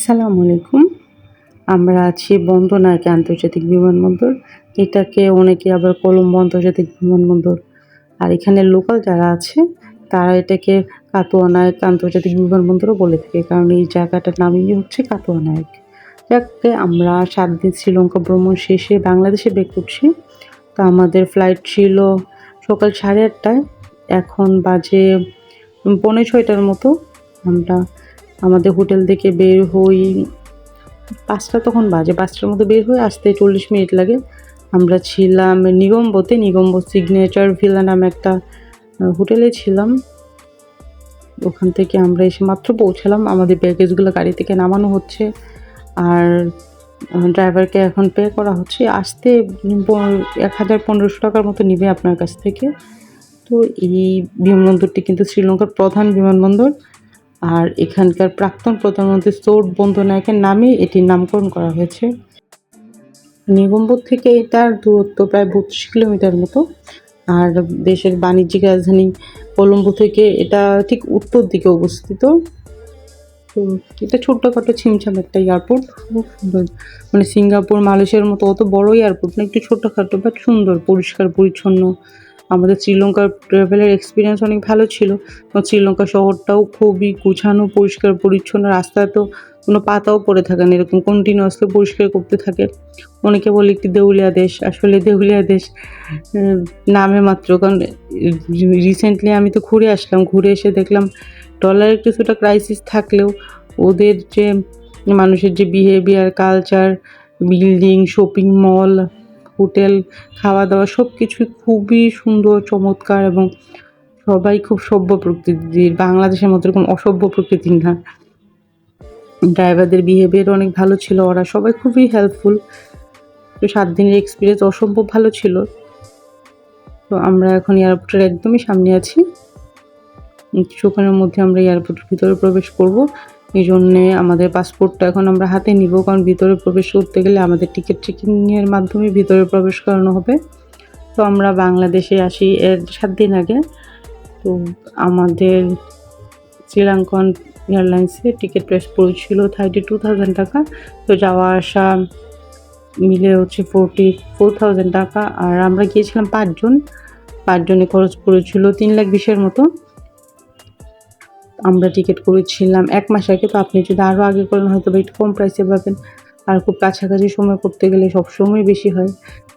আসসালামু আলাইকুম। আমরা আছি বন্দনায়ক আন্তর্জাতিক বিমানবন্দর। এটাকে অনেকে আবার কলম্বো আন্তর্জাতিক বিমানবন্দর। আর এখানে লোকাল যারা আছে, তারা এটাকে কাটোয়া নায়ক আন্তর্জাতিক বিমানবন্দরও বলে থাকে। কারণ এই জায়গাটার নামই হচ্ছে কাটোয়া নায়ক। যাকে, আমরা সাত দিন শ্রীলঙ্কা ভ্রমণ শেষে বাংলাদেশে বের করছি। তো আমাদের ফ্লাইট ছিল সকাল সাড়ে আটটায়। এখন বাজে পৌনে ছয়টার মতো। আমরা আমাদের হোটেল থেকে বের হই। পাঁচটা তখন বাজে, পাঁচটার মতো বের হয়ে আসতে চল্লিশ মিনিট লাগে। আমরা ছিলাম নিগম্বতে, নিগম্ব সিগনেচার ভিলা নামে একটা হোটেলে ছিলাম। ওখান থেকে আমরা এসে মাত্র পৌঁছালাম। আমাদের প্যাকেজগুলো গাড়ি থেকে নামানো হচ্ছে। আর ড্রাইভারকে এখন পে করা হচ্ছে। আসতে এক হাজার পনেরোশো টাকার মতো নিবে আপনার কাছ থেকে। তো এই বিমানবন্দরটি কিন্তু শ্রীলঙ্কার প্রধান বিমানবন্দর। আর এখানকার প্রাক্তন প্রধানমন্ত্রী সৌর বন্দনায়কের নামে এটির নামকরণ করা হয়েছে। নিগম্বর থেকে এটার দূরত্ব প্রায় বত্রিশ কিলোমিটার মতো। আর দেশের বাণিজ্যিক রাজধানী কলম্বো থেকে এটা ঠিক উত্তর দিকে অবস্থিত। তো এটা ছোট্টখাটো ছিমছাম একটা এয়ারপোর্ট। খুব সুন্দর। মানে সিঙ্গাপুর, মালয়েশিয়ার মতো অত বড় এয়ারপোর্ট না, একটু ছোট্টখাটো বাট সুন্দর, পরিষ্কার, পরিচ্ছন্ন। আমাদের শ্রীলঙ্কার ট্রাভেলের এক্সপিরিয়েন্স অনেক ভালো ছিল। শ্রীলঙ্কা শহরটাও খুবই গুছানো, পরিষ্কার, পরিচ্ছন্ন, রাস্তায় তো কোনো পাতাও পড়ে থাকে না, এরকম কন্টিনিউয়াসলি পরিষ্কার করতে থাকে। অনেকে বলে একটি দেউলিয়া দেশ, আসলে দেউলিয়া দেশ নামে মাত্র। কারণ রিসেন্টলি আমি তো ঘুরে আসলাম, ঘুরে এসে দেখলাম ডলারের কিছুটা ক্রাইসিস থাকলেও ওদের যে মানুষের যে behaviour culture building shopping mall hotel খাওয়া দাওয়া সব কিছুই খুবই সুন্দর, চমৎকার এবং সবাই খুব সভ্য প্রকৃতির, বাংলাদেশের মতো এরকম অসভ্য প্রকৃতির না। ড্রাইভারদের বিহেভিয়ার অনেক ভালো ছিল, ওরা সবাই খুবই হেল্পফুল তো সাত দিনের এক্সপিরিয়েন্স অসম্ভব ভালো ছিল। তো আমরা এখন এয়ারপোর্টের একদমই সামনে আছি। কিছুক্ষণের মধ্যে আমরা এয়ারপোর্টের ভিতরে প্রবেশ করব। এই জন্যে আমাদের পাসপোর্টটা এখন আমরা হাতে নিব, কারণ ভিতরে প্রবেশ করতে গেলে আমাদের টিকিট চেকিংয়ের মাধ্যমে ভিতরে প্রবেশ করানো হবে। তো আমরা বাংলাদেশে আসি এর সাত দিন আগে। তো আমাদের শ্রীলঙ্কান এয়ারলাইন্সে টিকিট প্রাইস পড়েছিল থার্টি টু থাউজেন্ড টাকা। তো যাওয়া আসা মিলে হচ্ছে ফোরটি ফোর থাউজেন্ড টাকা। আর আমরা গিয়েছিলাম পাঁচজন। পাঁচজনে খরচ পড়েছিল তিন লাখ বিশের মতো। আমরা টিকিট করেছিলাম। এক মাস আগে তো আপনি যদি আরও আগে করেন হয়তো একটু কম প্রাইসে পাবেন। আর খুব কাছাকাছি সময় করতে গেলে সব সময় বেশি হয়।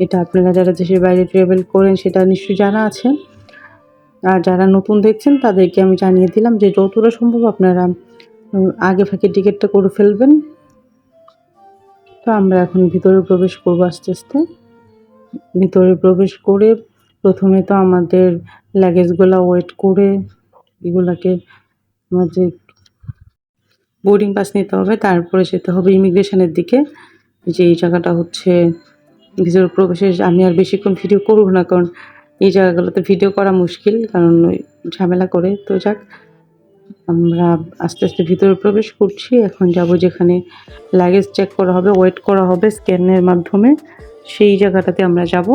এটা আপনারা যারা দেশের বাইরে ট্রাভেল করেন, সেটা নিশ্চয়ই জানা আছে। আর যারা নতুন দেখছেন, তাদেরকে আমি জানিয়ে দিলাম যে যতটা সম্ভব আপনারা আগে ফাঁকে টিকিটটা করে ফেলবেন। তো আমরা এখন ভিতরে প্রবেশ করব আস্তে আস্তে। ভিতরে প্রবেশ করে প্রথমে তো আমাদের লাগেজগুলো ওয়েট করে, এগুলাকে আমাদের বোর্ডিং পাস নিতে হবে, তারপরে যেতে হবে ইমিগ্রেশনের দিকে। যে এই জায়গাটা হচ্ছে ভিতরে প্রবেশের, আমি আর বেশিক্ষণ ভিডিও করব না, কারণ এই জায়গাগুলোতে ভিডিও করা মুশকিল, কারণ ঝামেলা করে। তো যাক, আমরা আস্তে আস্তে ভিতরে প্রবেশ করছি। এখন যাব যেখানে লাগেজ চেক করা হবে ওয়েট করা হবে স্ক্যানের মাধ্যমে। সেই জায়গাটাতে আমরা যাব।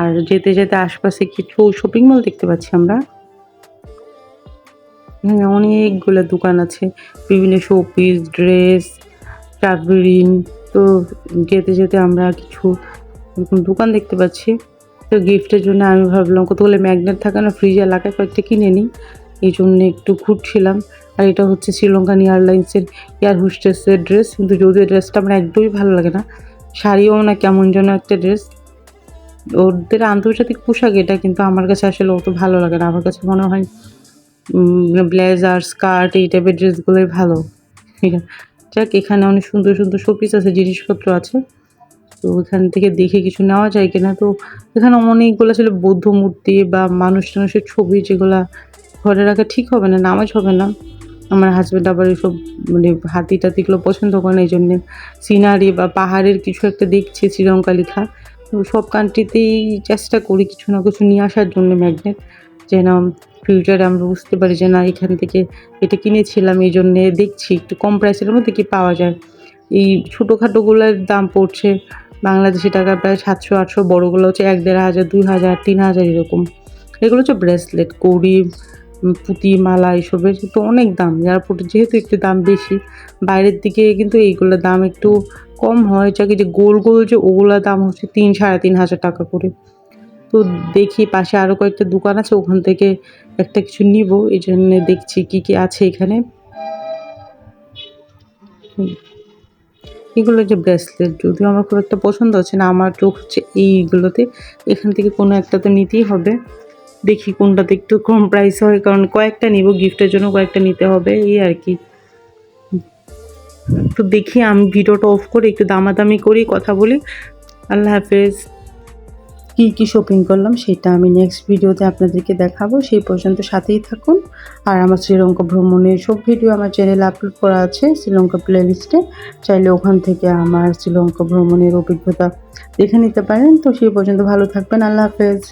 আর যেতে যেতে আশপাশে কিছু শপিং মল দেখতে পাচ্ছি আমরা। অনেকগুলো দোকান আছে। বিভিন্ন শোপিস ড্রেস ট্রাভেলিং তো যেতে যেতে আমরা কিছু দোকান দেখতে পাচ্ছি। তো গিফটের জন্য আমি ভাবলাম, কতগুলো ম্যাগনেট থাকে না ফ্রিজ এলাকায় কয়েকটা কিনে নিই। এই জন্য একটু ঘুরছিলাম। আর এটা হচ্ছে শ্রীলঙ্কান এয়ারলাইন্সের এয়ার হোস্টেসের ড্রেস কিন্তু যদিও ড্রেসটা আমার একদমই ভালো লাগে না, শাড়িও না কেমন যেন একটা ড্রেস ওদের আন্তর্জাতিক পোশাক এটা, কিন্তু আমার কাছে আসলে অত ভালো লাগে না। আমার কাছে মনে হয় ব্লেজার স্কার্ট এই টাইপের ড্রেসগুলোই ভালো। যাক, এখানে অনেক সুন্দর সুন্দর শোপিস আছে, জিনিসপত্র আছে। তো ওখান থেকে দেখে কিছু নেওয়া যায় কিনা। তো এখানে অনেকগুলো ছিল বৌদ্ধ মূর্তি বা মানুষ টানুষের ছবি যেগুলা ঘরে রাখা ঠিক হবে না, নামাজ হবে না। আমার হাজব্যান্ড আবার এসব মানে হাতি টাতিগুলো পছন্দ করে এই জন্যে সিনারি বা পাহাড়ের কিছু একটা দেখছি, শ্রীলঙ্কা লেখা। সব কান্ট্রিতেই চেষ্টা করি কিছু না কিছু নিয়ে আসার জন্য ম্যাগনেট যেন ফিউচারে আমরা বুঝতে পারি যে না, এখান থেকে এটা কিনেছিলাম, এই জন্যে দেখছি, একটু কম প্রাইসের মধ্যে কি পাওয়া যায়। এই ছোটোখাটোগুলোর দাম পড়ছে, বাংলাদেশি টাকা প্রায় সাতশো, আটশো, বড়োগুলো হচ্ছে এক দেড় হাজার, দুই হাজার, তিন হাজার এরকম। এগুলো হচ্ছে ব্রেসলেট কড়ি পুঁতি, মালা, এসবের তো অনেক দাম। এয়ারপোর্টে যেহেতু একটু দাম বেশি, বাইরের দিকে কিন্তু এইগুলোর দাম একটু কম হয়। যাকে যে গোল গোল যে ওগুলোর দাম হচ্ছে তিন, সাড়ে তিন হাজার টাকা করে। তো দেখি পাশে আরও কয়েকটা দোকান আছে, ওখান থেকে একটা কিছু নিব। এই জন্য দেখছি কি কি আছে এখানে। এগুলো যে ব্রেসলেট যদিও আমার খুব একটা পছন্দ হচ্ছে না, আমার চোখ হচ্ছে এইগুলোতে। এখান থেকে কোনো একটা তো নিতেই হবে। দেখি কোনটাতে একটু কম প্রাইস হয়, কারণ কয়েকটা নিব গিফটের জন্য কয়েকটা নিতে হবে, এই আর কি। তো দেখি আমি ভিডিওটা অফ করে একটু দামাদামি করি, কথা বলি। আল্লাহ হাফেজ। কী, কি শপিং করলাম সেটা আমি নেক্সট ভিডিওতে আপনাদেরকে দেখাবো। সেই পর্যন্ত সাথেই থাকুন। আর আমার শ্রীলঙ্কা ভ্রমণের সব ভিডিও আমার চ্যানেলে আপলোড করা আছে শ্রীলঙ্কা প্লেলিস্টে চাইলে ওখান থেকে আমার শ্রীলঙ্কা ভ্রমণের অভিজ্ঞতা দেখে নিতে পারেন। তো সেই পর্যন্ত ভালো থাকবেন। আল্লাহ হাফেজ।